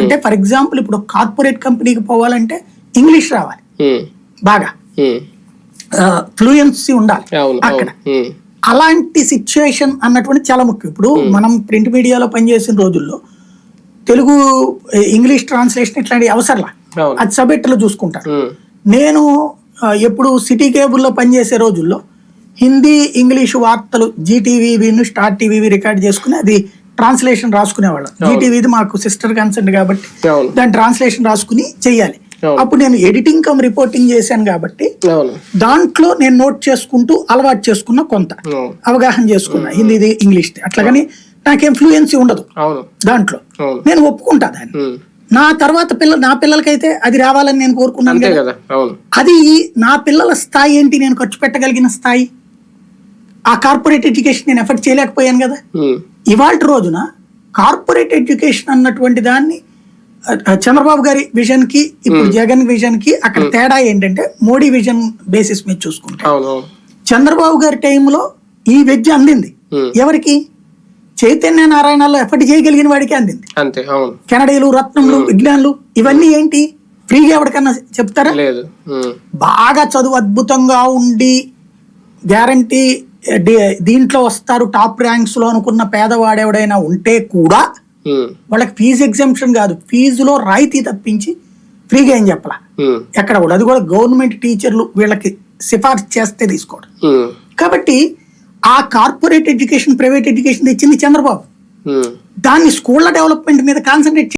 అంటే for example ఇప్పుడు corporate కంపెనీకి పోవాలంటే ఇంగ్లీష్ రావాలి. ఉమ్, బాగా. ఫ్లూయెన్సీ ఉండాలి. అవును అక్కడ. అలాంటి సిచ్యుయేషన్ అన్నటువంటి చాలా ముఖ్యం. ఇప్పుడు మనం ప్రింట్ మీడియాలో పనిచేసిన రోజుల్లో తెలుగు ఇంగ్లీష్ ట్రాన్స్లేషన్ ఇట్లాంటి అవసరంలా? అది సబెట్లో చూసుకుంటారు. నేను ఎప్పుడు సిటీ కేబుల్లో పనిచేసే రోజుల్లో హిందీ ఇంగ్లీషు వార్తలు జీటీవీను స్టార్ టీవీ రికార్డ్ చేసుకుని అది ట్రాన్స్లేషన్ రాసుకునేవాళ్ళం. జీటీవీది మాకు సిస్టర్ కన్సెంట్ కాబట్టి దాని ట్రాన్స్లేషన్ రాసుకుని చెయ్యాలి. అప్పుడు నేను ఎడిటింగ్ కమ్ రిపోర్టింగ్ చేశాను కాబట్టి దాంట్లో నేను నోట్ చేసుకుంటూ అలవాటు చేసుకున్న కొంత. అవగాహన చేసుకున్నా. హిందీది ఇంగ్లీష్ అట్లాగని నాకేం ఫ్లూయెన్సీ ఉండదు దాంట్లో. నేను ఒప్పుకుంటా దాన్ని. నా తర్వాత పిల్ల నా పిల్లలకైతే అది రావాలని నేను కోరుకున్నాను అది నా పిల్లల స్థాయి ఏంటి? నేను ఖర్చు పెట్టగలిగిన స్థాయి? ఆ కార్పొరేట్ ఎడ్యుకేషన్ నేను ఎఫర్ట్ చేయలేకపోయాను కదా. ఇవాళ రోజున కార్పొరేట్ ఎడ్యుకేషన్ అన్నటువంటి దాన్ని చంద్రబాబు గారి విజన్కి ఇప్పుడు జగన్ విజన్కి అక్కడ తేడా ఏంటంటే మోడీ విజన్ బేసిస్ మీద చూసుకుంటే. చంద్రబాబు గారి టైంలో ఈ విద్య అందింది. ఎవరికి? చైతన్య నారాయణలో ఎఫర్ట్ చేయగలిగిన వాడికి అందింది. అంతే కెనడీలు రత్నములు విజ్ఞానులు ఇవన్నీ ఏంటి? ఫ్రీగా ఎవరికన్నా చెప్తారా? లేదు. బాగా చదువు అద్భుతంగా ఉండి గ్యారంటీ దీంట్లో వస్తారు టాప్ ర్యాంక్స్లో అనుకున్న పేదవాడు ఎవడైనా ఉంటే కూడా వాళ్ళకి ఫీజు ఎగ్జామ్షన్ కాదు. ఫీజులో రాయితీ తప్పించి ఫ్రీగా ఏం చెప్పాల? ఎక్కడ కూడా. అది కూడా గవర్నమెంట్ టీచర్లు వీళ్ళకి సిఫార్సు చేస్తే తీసుకోవడం కాబట్టి ఆ కార్పొరేట్ ఎడ్యుకేషన్ ప్రైవేట్ ఎడ్యుకేషన్ తెచ్చింది చంద్రబాబు. దాన్ని స్కూళ్ళ డెవలప్మెంట్ మీద కాన్సన్ట్రేట్